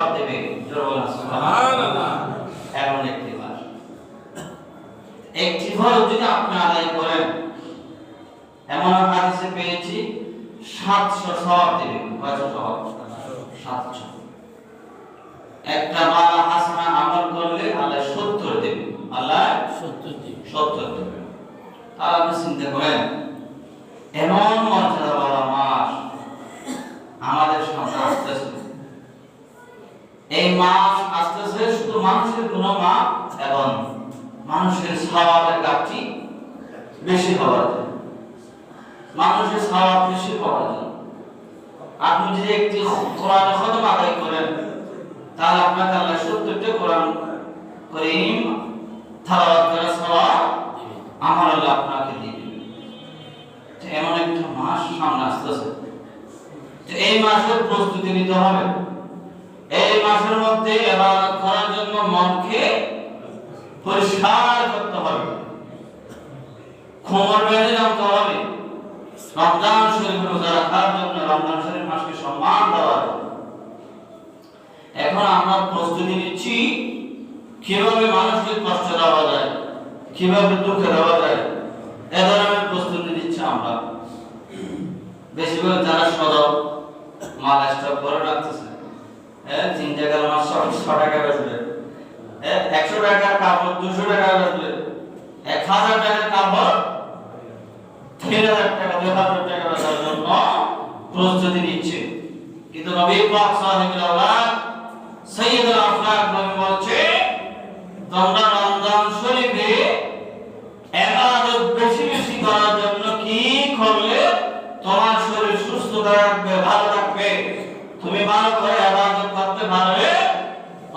দেবে। এমন একটি যদি আপনি আদায় করেন এমন হাদিসে পেয়েছি সাতশো সব দেবে। কয়শো সব সাতশো। একটা বালা হাসানা আমল করলে আল্লাহ সত্তর দেবে। আল্লাহ সত্তর দিন সত্তর দেবে। তাহলে আপনি চিন্তা করেন এমন মর্যাদা বলা মাস আমাদের সামনে আসতেছে এই মাস আসতেছে শুধু মানুষের গুণ মাপ এবং মানুষের স্বভাবের ঘাটতি বেশি হওয়ার জন্য। মানুষের স্বভাব বেশি হওয়ার জন্য। আপনি যদি একটি কোরআন খতম আদায় করেন, তাহলে আপনাকে আল্লাহ সত্তরটা কোরআন করিম থালাওয়াত করার আমার আল্লাহ আপনাকে দিবে এমন একটা মাস সামনে আসতেছে। এই মাসের প্রস্তুতি নিতে হবে। এই মাসের মধ্যে ইবাদত করার জন্য মনকে পরিষ্কার করতে হবে। খবর বেঁধে জানতে হবে। রমজান রোজা রাখার জন্য রমজান শরীফ মাসকে সম্মান এখন আমরা প্রস্তুতি নিচ্ছি, কীভাবে মানুষকে কষ্ট দেওয়া যায়, কীভাবে দুঃখে দেওয়া যায়, এ ধরনের প্রস্তুতি নিচ্ছি আমরা। বেশিরভাগ যারা সদর মাল স্টক করে রাখতেছে। হ্যাঁ চিন্তা টাকার মাছ ছ টাকা বেচবে হ্যাঁ একশো টাকার কাপড়, দুশো টাকা বেচবে এক হাজার টাকার কাপড় তিন হাজার টাকা দুই হাজার টাকা বেচার জন্য প্রস্তুতি নিচ্ছে। কিন্তু নবী পাক সাহেবুল্লাহ সৈয়দুল আফলাক নবী বলছে, তোমরা রমজান শরীফে ইবাদত বেশি বেশি করার জন্য কি করলে তোমার শরীর সুস্থ থাকবে ভালো থাকবে তুমি ভালো করে ইবাদত করতে পারবে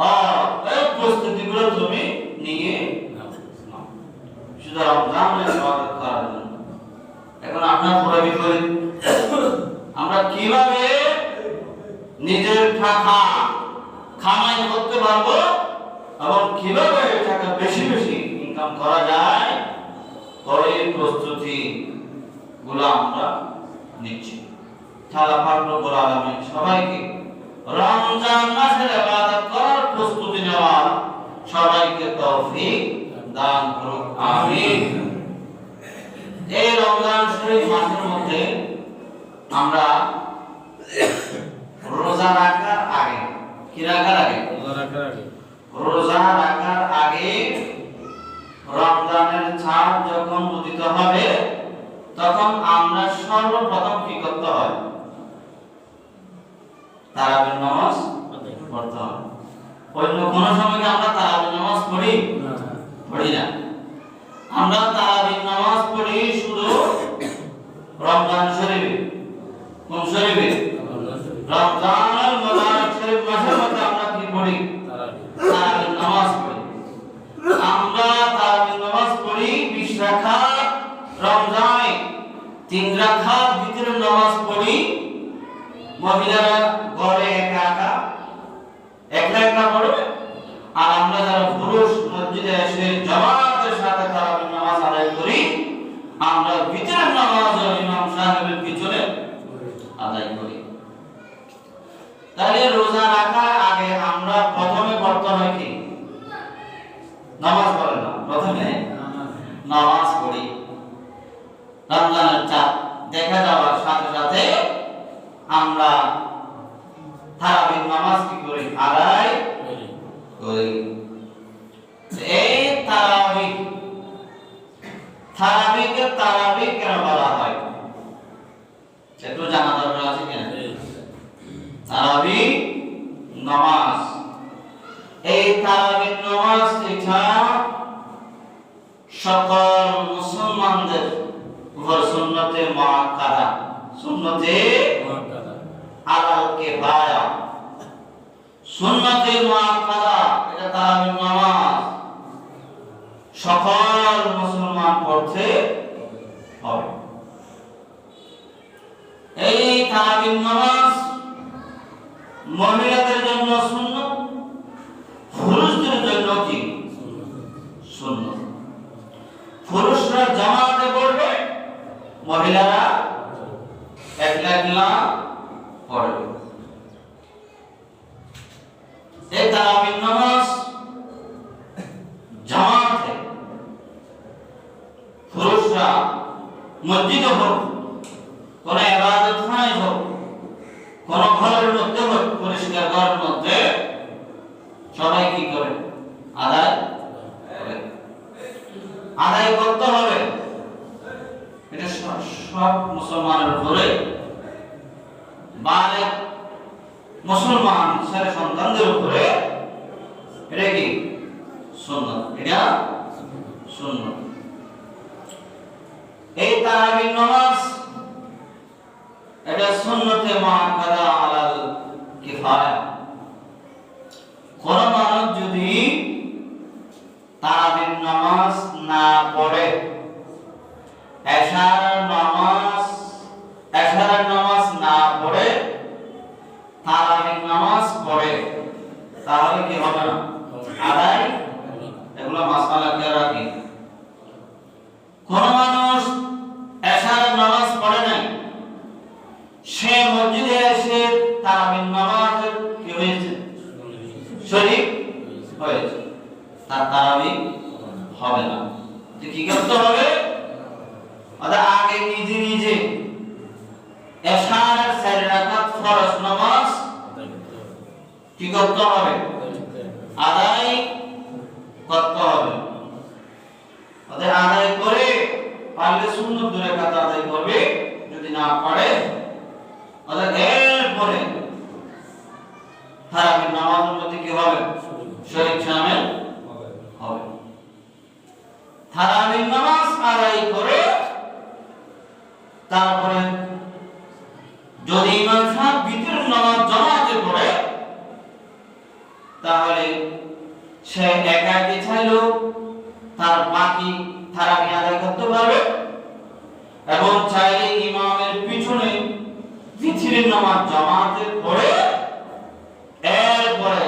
আর এই প্রস্তুতিগুলো তুমি নিয়ে নাও। শুধু রমজানে ইবাদত করার জন্য এখন আপনার পুরো বিপরীত আমরা কীভাবে নিজের টাকা কামাই করতে পারব, এবং কীভাবে টাকা বেশি বেশি ইনকাম করা যায় ওই প্রস্তুতি গুলো আমরা নিচ্ছি। তাহলে পাক রব্বুল আলামিন, সবাইকে রমজান মাসের ইবাদত করার প্রস্তুতি নেওয়ার সবাইকে তৌফিক দান করুন, আমিন। এই রমজান শরীফ মাসের মধ্যে আমরা রোজা রাখার আগে কি রাখার আগে? রোজা রাখার আগে রমজানের চাঁদ যখন উদিত হবে তখন আমরা সর্বপ্রথম কি করতে হয়? তারাবির নামাজ পড়তে হবে। অন্য কোন সময় আমরা তারাবির নামাজ পড়ি? পড়ি না। আমরা তারাবির নামাজ পড়ি শুধু রমজান শরীফে। কোন শরীফে? রমজান তারাবির নামাজ পড়ি। আমরা নামাজ পড়ি 20 রাকাত রমজানে। তিন নামাজ পড়ি। মহিলারা ঘরে একা একা একলা একলা পড়বে আর আমরা যারা পুরুষ মসজিদে এসে জামাতের সাথে তারাবির নামাজ আদায় করি আমরা ভিতরের নামাজ ইমাম সাহেবের পিছনে আদায় করি তাহলে রোজা রাখার আগে আমরা প্রথমে পড়তে হয় কি নামাজ পড়ে না প্রথমে নামাজ পড়ি রমজানের চাঁদ দেখা যাওয়ার সাথে সাথে আমরা তারাবির নামাজ কি করি? আদায় করি। এই তারাবি তারাবিকে তারাবি কেন বলা হয়? একটু জানা দরকার আছে কিনা? তারাবি নামাজ। এই তারাবির নামাজ এটা সকল মুসলমানদের উপর সুন্নতে মুআক্কাদা সুন্নতে আলাল কিফায়া সুন্নতে মুআক্কাদা, এটা তারাবির নামাজ। সকল মুসলমান পড়তে হবে। এই তারাবির নামাজ মহিলাদের জন্য সুন্নত, পুরুষদের জন্য কি? সুন্নত। পুরুষরা জামাতে পড়বে, মহিলারা একলা একলা পড়বে তারাবির নামাজ জামাতে পুরুষরা মসজিদে হোক, কোন এবাদত খানায় হোক, কোন ঘরের মধ্যে হোক, পরিষ্কার ঘরের মধ্যে সবাই কি করে? আদায় আদায় করতে হবে। এটা সব- সব মুসলমানের উপরে বালেক মুসলমান ছেলে সন্তানদের উপরে এটা কি? সুন্নত। এটা সুন্নত। এই তারাবির নামাজ এটা সুন্নতে মুআক্কাদা আলাল কিফায়া। কোন মানুষ যদি তারাবির নামাজ না পড়ে, এশার নামাজ এশার নামাজ না পড়ে তারাবির নামাজ পড়ে তাহলে কি হবে না আদায় এগুলো মাসালা কে রাখি কোন মানুষ এশার নামাজ পড়ে নাই সে মসজিদে এসে তারাবির নামাজ কি হয়েছে শরীর হয়েছে তার তারাবি হবে না। যে কি করতে হবে? অর্থাৎ আগে নিজে নিজে এশার চার ফরজ নামাজ কি করতে হবে? আদায় করতে হবে। ওদের আদায় করে পারলে সুন্দর দূরে কাজ আদায় করবে, যদি না পারে ওদের এরপরে তারাবির নামাজের মধ্যে কি হবে? শরীর শামিল হবে। তারাবির নামাজ আদায় করে তারপরে যদি ইমাম সাহেব বিতর নামাজ পড়ে, তাহলে সে একা একা চাইলেও তার বাকি তারাবি আদায় করতে পারবে এবং চাইলে ইমামের পিছনে বিথিরের নামাজ জামাতে পড়ে এরপরে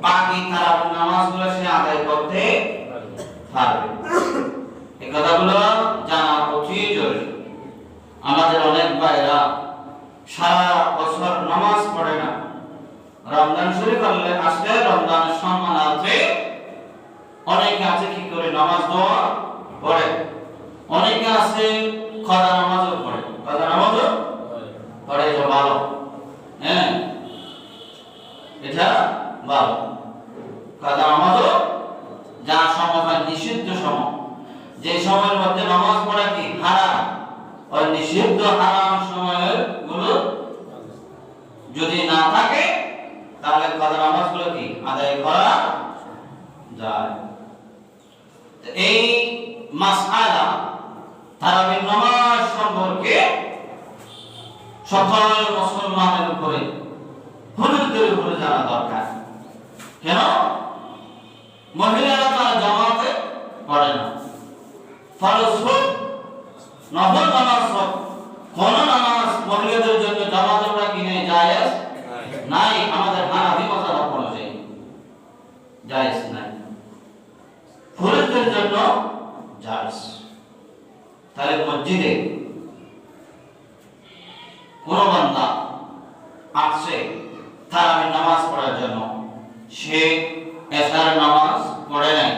বাকি তারাবি নামাজগুলো সে আদায় করতে পারবে এই কথাগুলো জানা অতি জরুরি আমাদের অনেক ভাইরা সারা বছর নামাজ পড়ে না রমজান শরীফ আসলে রমজানের সম্মান আছে? অনেকে আছে কি করে? নামাজ দেওয়া পড়ে। অনেকে আছে নামাজও পড়ে। পড়ে, এটা ভালো। হ্যাঁ? এটা ভালো। খদা নামাজও যা সময় হয়, নিষিদ্ধ সময়। যে সময়ের মধ্যে নামাজ পড়া কি? হারাম। ওই নিষিদ্ধ হারাম সময়েরগুলো যদি না থাকে তাহলে কাদা নামাজগুলো কি আদায় করা যায় তো এই মাসআলা তারাবির নামাজ সম্পর্কে সকল মুসলমানের উপরে, হুজুরদের উপরে জানা দরকার। কেন? মহিলারা তারা জামাতে পড়ে না। ফরজ হোক নফল নামাজ হোক, কোন নামাজ মহিলাদের জন্য জামাত আমরা কিনে জায়েজ নাই আমাদের হানাফি মাযহাব অনুযায়ী জায়েজ নাই পুরুষদের জন্য জায়েজ তাহলে মসজিদে কোন বান্দা আসছে তারাবির নামাজ পড়ার জন্য। সে এসার নামাজ পড়ে নাই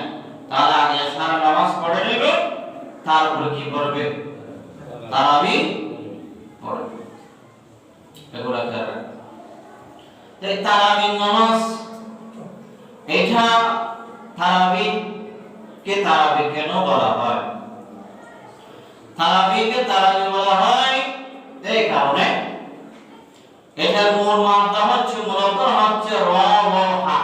তাহলে আগে এশার নামাজ পড়ে নেবে তারপরে কি করবে তারাবি পড়বে এগুলা খেয়াল রাখবে তাই তারাবির নামাজ এটা তারাবি কে তারাবি কেন বলা হয় তারাবিকে তারাবি বলা হয় এই কারণে এটার মূল মাত্রা হচ্ছে মূলত হচ্ছে র ও হা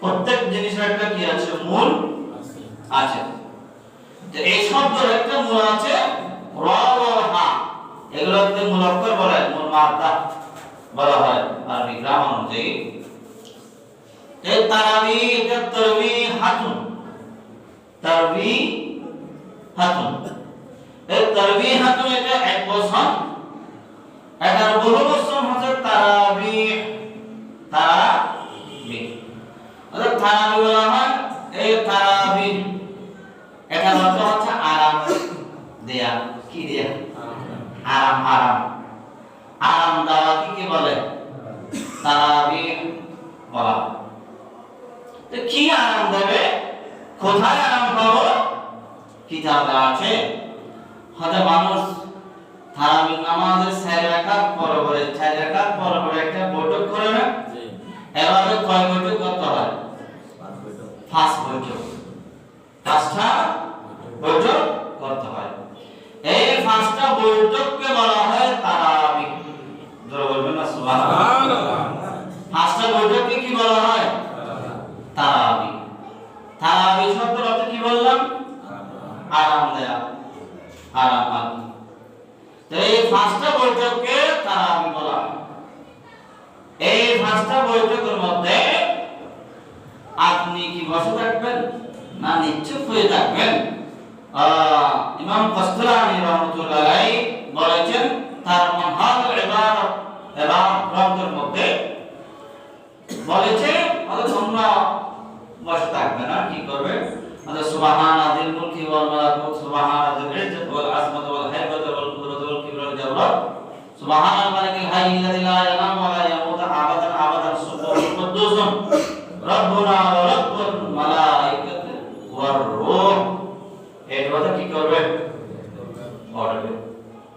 প্রত্যেক জিনিসের একটা কি আছে মূল আছে তো এই শব্দের একটা মূল আছে র ও হা এগুলোকে মূল অক্ষর বলা হয় মূল মাত্রা বলা হয় আরবি এই তারাবি এটা তারবি হাতুন তারবি হাতুন এই তরবি হাতুন এটা এক বছর। এটার বহু বছর হচ্ছে তারাবি তারাবি অর্থাৎ তারাবি বলা হয় এই তারাবি এটা অর্থ হচ্ছে আরাম দেয়া কি দেয়া আরাম আরাম আরাম দেওয়া কি কি বলে তারাবি বলা তো কি আরাম দেবে কোথায় আরাম পাবো? কিতাবে আছে। হয়তো মানুষ তারাবি নামাজের চার রাকাত পরে পরে চার রাকাত পরে পরে একটা বৈঠক করে না? এভাবে কয় বৈঠক করতে হয়? ফার্স্ট বৈঠক। পাঁচটা বৈঠক করতে হয়। এই পাঁচটা বৈঠককে বলা হয় তারাবি জোরে বলবেন না সুবহানাল্লাহ সুবহানাল্লাহ পাঁচটা বৈঠককে কি বলা হয় তারাবি তারাবি শব্দের অর্থ কি বললাম আরাম দেয়া আরাম আদি তো এই পাঁচটা বৈঠককে তারাবি বলা এই পাঁচটা বৈঠকের মধ্যে আপনি কি বসে থাকবেন না নিশ্চুপ হয়ে থাকবেন? ইমাম কস্তলানি রহমতুল্লাহ বলেছেন, তার মানহাজুল ইবাদত ইবাদত গ্রন্থের মধ্যে বলেছে তোমরা বসে থাকবে না, কি করবে? আরে সুবহান আদিল মুলকি ওয়াল মালাকুত সুবহান আদিল ইজ্জত রূহ। এই দোয়াটা কি করবে? পড়বে।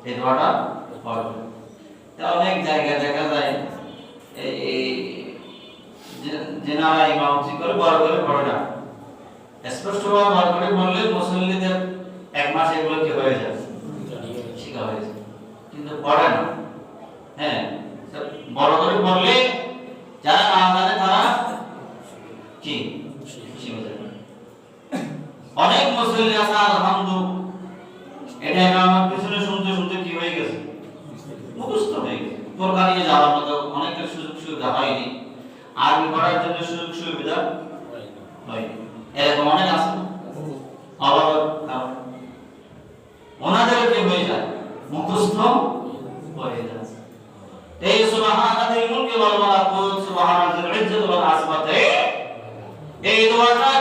এই দোয়াটা পড়বে। তা অনেক জায়গায় দেখা যায়, এই যেনারা ইমামতি করে বড় করে পড়ে না। স্পষ্টভাবে করে বললে মুসল্লিদের এক মাস এগুলো কি হয়ে যায়? শিখা হয়ে কিন্তু পড়ে না। হ্যাঁ বড় করে বললে যারা না জানে তারা কি? অনেক মুসলিম আছে আলহামদু এটা আমার পিছনে শুনতে শুনতে কি হয়ে গেছে মুখস্থ হয়ে গেছে বোরকা নিয়ে যাওয়ার মতো অনেকের সুযোগ সুবিধা হয়নি আরবি পড়ার জন্য সুযোগ সুবিধা হয়নি এরকম অনেক আছে না? অভাবের কারণে ওনাদের কি হয়ে যায় মুখস্থ হয়ে যায় এই সুবহানাল্লাহি মুলকি ওয়াল মালাকুত সুবহানাল্লাহিল ইজ্জত ওয়াল আসমাতে এই দোয়াটা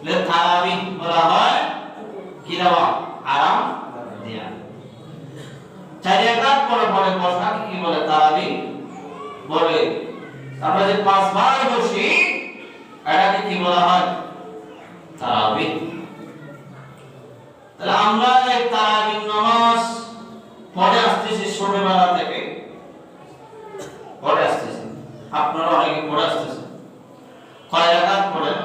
তারাবি বলা হয় কি দেওয়া আরাম দেয়া চার রাকাত পরে পরে বসা কি বলে তারাবি বলে আমরা যে পাঁচবার বসি এটাকে কি বলা হয় তারাবি তাহলে আমরা এই তারাবি নামাজ পড়ে আসতেছি ছোটবেলা থেকে পড়ে আসতেছি আপনারা অনেকে পড়ে আসতেছেন কয় রাকাত পড়েন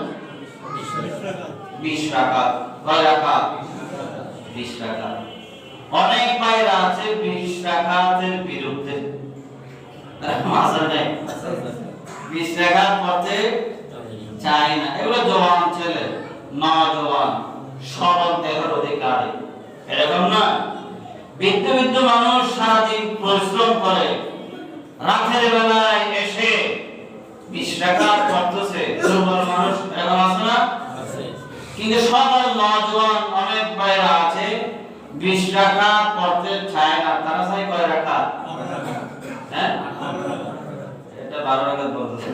বিশ রাকাত কয় রাকাত বিশ রাকাত অনেক বাইরা আছে বিশ রাকাতের বিরুদ্ধে। বিশ রাকাত পড়তে চাই না। এগুলো জওয়ান ছেলে, নজওয়ান, সরল দেহের অধিকারী। এরকম না? বৃদ্ধ বৃদ্ধ মানুষ সারাদিন পরিশ্রম করে, রাতের বেলায় এসে বিশ রাকাত পড়তেছে দুর্বল মানুষ এরকম আছে না? কিন্তু সকল নজওয়ান অনেক বাইরা আছে। বিশ রাকাত পড়তে চায় না। তারা চাই কয় রাকাত হ্যাঁ? এটা বারো রাকাত বলতেছে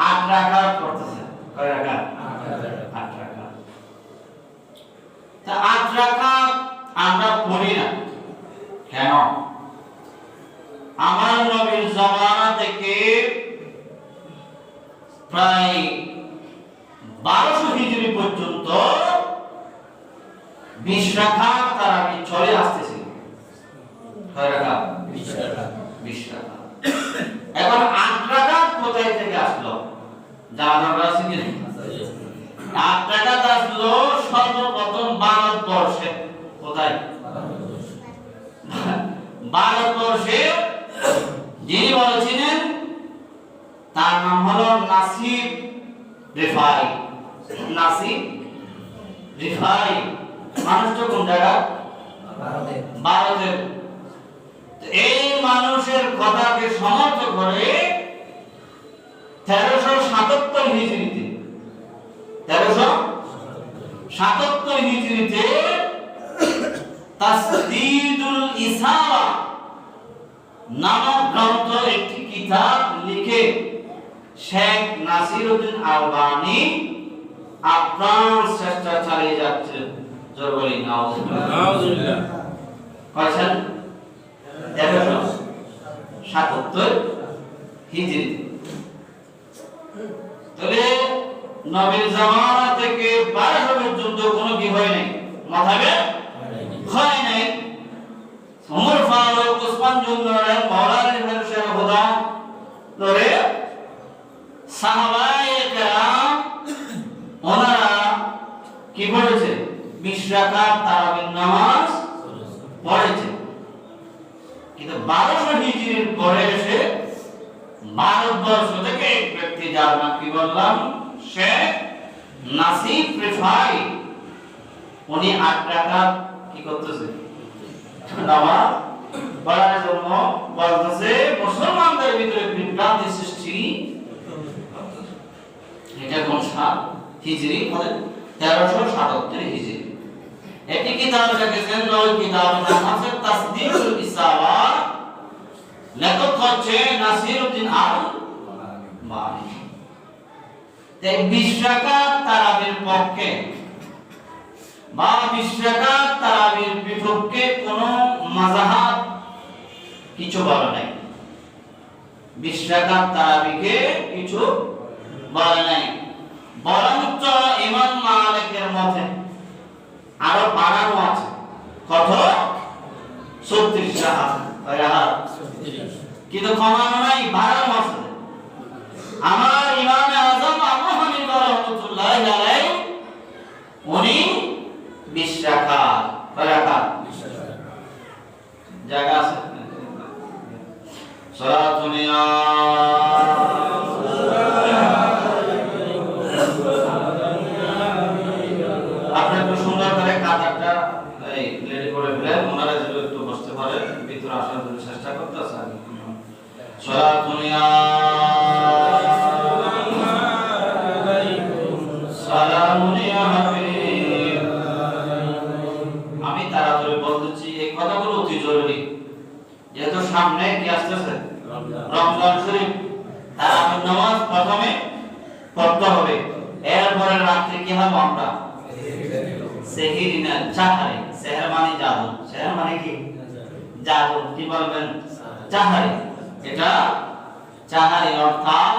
আট রাকাত পড়তেছে কয় রাকাত আট রাকাত তা আট রাকাত আমরা পড়ি না। কেন? আমার নবীর প্রায় বারোশো হিজড়ি পর্যন্ত বিশ রাখাত তার চলে আসতেছি। কয় রাখাত বিশ টাকা এখন আট রাখাত কোথায় থেকে আসলো? জানা দরকার আছে কি আট রাখাত আসলো সর্বপ্রথম ভারতবর্ষে। কোথায়? ভারতবর্ষে যিনি বলেছিলেন তার নাম হলো নাসিব রিফাই। নাসিব রিফাই। মানুষটা কোন জায়গা? ভারতের। এই মানুষের কথাকে সমর্থ করে তেরোশো সাতাত্তর হিজড়িতে তেরোশো সাতাত্তর হিজরিতে তাসদিদুল ইসাবা নামক গ্রন্থ একটি কিতাব লিখে শেখ নাসিরউদ্দিন আলবানি আপ্রাণ চেষ্টা চালিয়ে যাচ্ছে। জোর বলি নাউজুবিল্লাহ নাউজুবিল্লাহ কয়সাল তেরোশো সাতাত্তর হিজরি। তবে নবীর জামানা থেকে বারোশো পর্যন্ত কোনো কি হয় নাই? মাথাবে হয় নাই। ওমর ফারুক ওসমান জুন্নরের মাওলানা ইবনে শেখ খোদা। ধরে কি করেছে বিশ রাকাত তারাবির নামাজ পড়েছে। কিন্তু বারোশো হিজরির পরে ভারতবর্ষ থেকে যার নাম কি বললাম? শেখ নাসিব রিফাই উনি আট টাকা কি করতেছে? নামাজ পড়ার জন্য বলতেছে, মুসলমানদের ভিতরে বিভ্রান্তি সৃষ্টি এটা কোন সাল হিজরি মানে তেরোশো সাতাত্তর হিজরি। একটি কিতাব লিখেছেন, ওই কিতাবের নাম আছে ইসাবা লেখক হচ্ছে নাসিরউদ্দিন আল বানি তাই বিশ টাকা তারাবির পক্ষে বা বিশ টাকা তারাবির বিপক্ষে কোন মাজাহাব কিছু বলে নাই। বিশ টাকা তারাবিকে কিছু বলে নাই। বরঞ্চ ইমাম মালিকের মতে আরও বাড়ানো আছে। কত? ছত্রিশ কিন্তু কমানো নাই, বাড়ানো আছে। আমার ইমামে আজম আবু হানিফা রহমাতুল্লাহ আলাইহি উনি 20 টাকা কয় টাকা জায়গা আছে? সালাতুনিয়া এই রেডি করে ফেলেন ওনারা যেন একটু বসতে পারে ভিতরে আসার জন্য চেষ্টা করতেছে হাবিব। আমি তাড়াতাড়ি বলতেছি এই কথাগুলো অতি জরুরি। যেহেতু সামনে কি আসতেছে? রমজান। শরীফ। তারাবির নামাজ প্রথমে পড়তে হবে। এরপরে রাত্রে কি হবে আমরা? সেহিরি না চাহারি সেহের মানে জাদু সেহের মানে কি? জাদু কি বলবেন? চাহারি। এটা চাহারি অর্থাৎ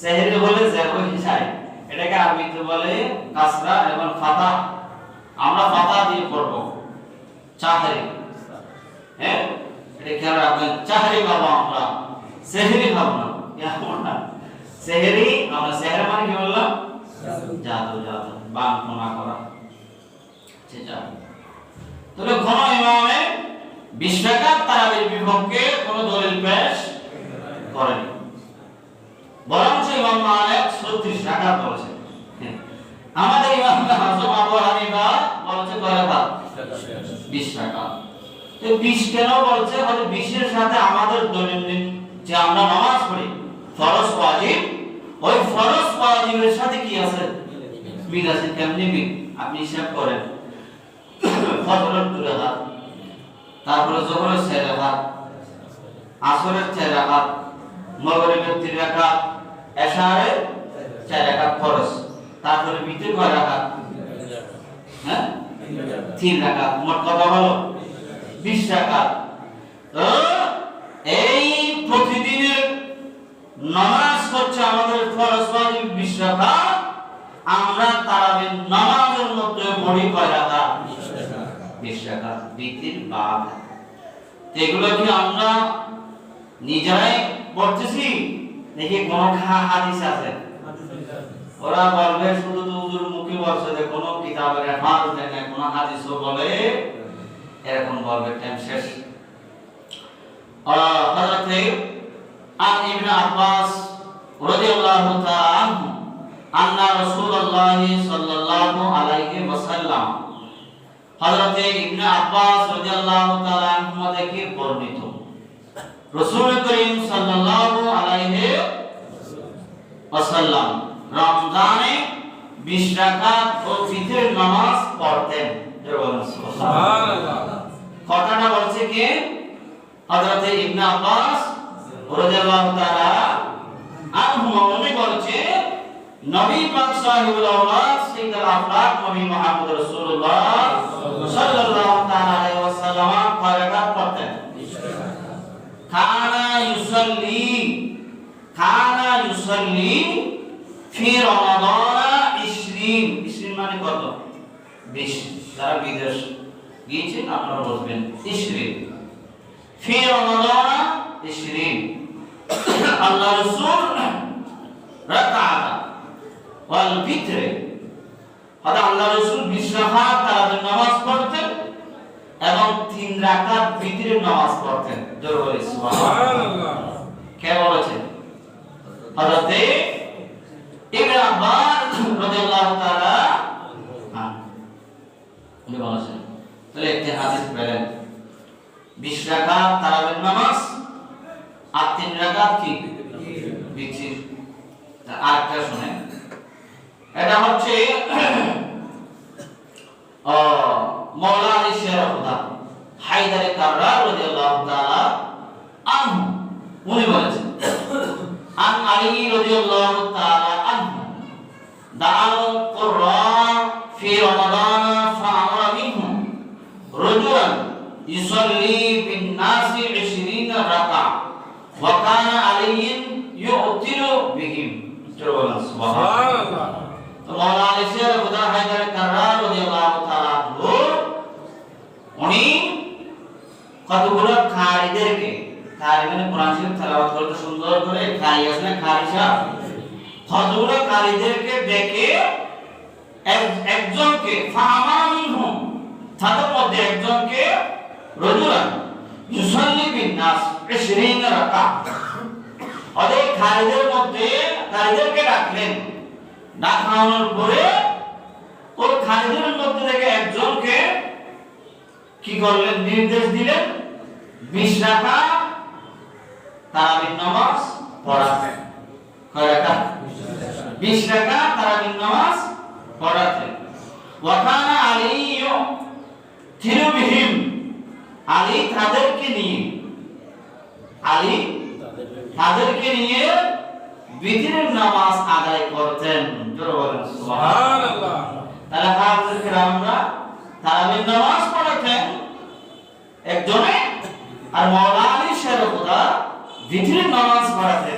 সেহেরি বলে জেরো হিসাই এটাকে আরবিতে বলে কাসরা এবং ফাতা। আমরা ফাতা দিয়ে পড়ব চাহারি। হ্যাঁ? এটা খেয়াল রাখবেন। চাহারি খাব আমরা। সেহেরি খাব না। এমন না। সেহেরি আমরা সেহের মানে কি বললাম? জাদু জাদু বান করা। তবে কোন ইমামে বিশ তারাবির বিপক্ষে কোন দলিল পেশ করেনি। বরঞ্চ ইমাম মালিক 36 রাকাত বলেছেন। আমাদের ইমাম হাসান আবু হানিফা বলেছে কয় রাকাত 20 রাকাত। তো 20 কেন বলছে? হয়তো 20 এর সাথে আমাদের দৈনন্দিন যে আমরা নামাজ পড়ি। ফরজ ওয়াজিব। ওই ফরজ ওয়াজিবের সাথে কি আছে? মিল আছে। কেমনি আপনি হিসাব করেন। ফজরের দুই রাকাত তারপরে জোহরের ছয় রাকাত, আসরের রাকাত, মাগরিবের তিন রাকাত এশারের রাকাত ফরজ, তারপরে কয় রাকাত? হ্যাঁ? তিন রাকাত। মোট হলো? 20 রাকাত। এই প্রতিদিনের নামাজ হচ্ছে আমাদের ফরজ ওয়াজিব 20 রাকাত। আমরা তারাবির নামাজের মধ্যে পড়ি কয় রাকাত? 20 রাকাত বিতির বাদ। এগুলো কি আমরা নিজেরাই পড়তেছি? দেখি কোন হাদিস আছে? ওরা বলবে, শুধু তো হুজুর মুখে বলছে যে কোন কিতাবের রেফারেন্স দেয় না কোন হাদিসও বলে? এরকম বলবে টাইম শেষ। হযরত আন ইবনে আব্বাস রাদিয়াল্লাহু তাআলা আনহু আন্না রাসূলুল্লাহ সাল্লাল্লাহু আলাইহি ওয়াসাল্লাম হযরত ইবনে আব্বাস রাদিয়াল্লাহু তাআলা আনহু থেকে বর্ণিত। রাসূল করিম সাল্লাল্লাহু আলাইহি ওয়াসাল্লাম রমজানে বিশ রাকাত ও ফিতরের নামাজ পড়তেন। কথাটা বলছে কি? হযরত ইবনে আব্বাস রাদিয়াল্লাহু তাআলা আনহুমা উনি বলছে, নবী পাক আওলাদ সাইয়্যিদুল আফলাক নবী মুহাম্মদ রাসূলুল্লাহ সাল্লাল্লাহু তাআলা আলাইহি ওয়াসাল্লাম কয় রাকাত পড়তেন কানা ইউসাল্লি কানা ইউসাল্লি ফি রমাদান 20 20 মানে কত? 20 যারা বিদেশ গিয়েছেন আপনারা বলবেন 20 ফি রমাদান 20 আল্লাহ রাসূল রাকাত ওয়াল বিত্রে হযরত আল্লাহ রাসূল 20 রাকাত তারাবির নামাজ পড়তেন এবং তিন রাকাত বিতরের নামাজ পড়তেন। জোরে বলে সুবহানাল্লাহ। সুবহানাল্লাহ কে বলেছেন হযরতে ইবনে আব্বাস রাদিয়াল্লাহু তাআলা উনি বলেছেন তাহলে একটি হাদিস পেলেন। 20 রাকাত তারাবির নামাজ আর তিন রাকাত কি? বিচির আরেকটা শুনেন। এটা হচ্ছে ও মৌলা আলী শের খুদা হায়দারে কাররার রাদিয়াল্লাহু তাআলা আনহু উনি বলেছেন আন আলী রাদিয়াল্লাহু তাআলা আনহু দাআল কুরআন ফি রমাদান ফাআমরা মিনহুম রজুলান ইউসাল্লি বিন নাসি 20 রাকা ওয়া কানা আলাইহিন ইউতিরু বিহিম সুবহানাল্লাহ সুবহানাল্লাহ তো মৌলা আলী শের খুদা হায়দার কাররার রাদিয়াল্লাহু তাআলা আনহু উনি কতগুলো খারিদেরকে খারি মানে কোরআন শরীফ তেলাওয়াত করতে সুন্দর করে খারি আছে না খারি সাহেব খারিদেরকে ডেকে একজনকে একজনকে 20 রাকাত। ডাকানোর পরে মধ্যে একজনকে কি করলেন? নির্দেশ দিলেন, বিশ রাখা তারাবির নামাজ পড়াতেন কয় রাখা বিশ রাখা তারাবির নামাজ থিরুবিহিম আলী তাদেরকে নিয়ে, আলী তাদেরকে নিয়ে নামাজ আদায় করতেন। বলেন তাহলে হাফিজ তারাবির নামাজ পড়াতেন। একজনে আর মাওলানা আলী ভিতরের নামাজ পড়াতেন।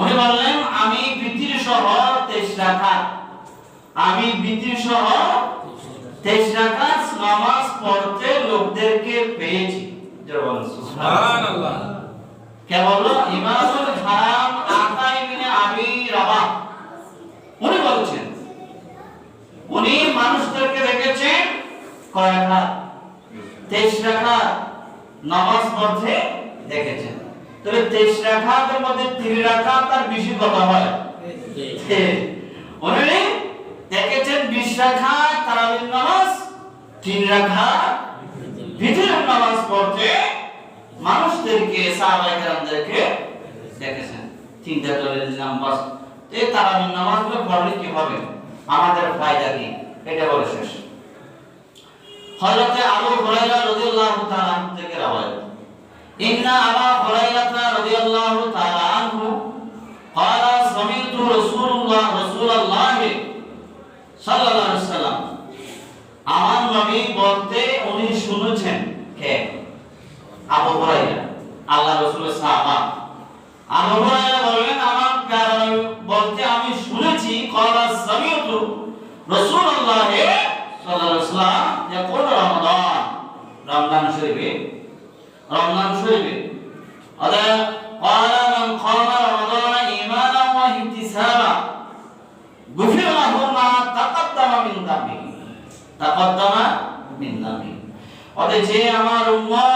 উনি বললেন আমি বিতির সহ তেইশ রাকাত আমি বিতির সহ তেইশ রাকাত নামাজ পড়তে লোকদেরকে পেয়েছি। কে বলল? ইমামুল হারাম আতা ইবনে আবি রাবাহ। উনি বলছেন উনি মানুষদেরকে রেখেছেন কয় রাকাত তেইশ রাকাত নামাজ পড়তে দেখেছেন। তবে তেইশ রাকাতের মধ্যে তিন রাকাত আর বেশি কথা হয়। দেখেছেন বিশ রাকাত তারাবির নামাজ তিন রাকাত ভিতরের নামাজ পড়তে মানুষদেরকে সাহাবায়ে দেখেছেন। তিনটা দলের নাম বাস। এই তারাবির নামাজগুলো পড়লে কি হবে? আমাদের ফায়দা কি? এটা বলে শেষ। হযরতে আবু হুরায়রা রাদিয়াল্লাহু তাআলা থেকে রওয়ায়াত। ইন্না আবা হুরায়রা রাদিয়াল্লাহু তাআলা আনহু قال سمعت رسول الله رسول الله সাল্লাল্লাহু আলাইহি সাল্লাম আমার নবী বলতে উনি শুনেছেন যে আমার উম্মত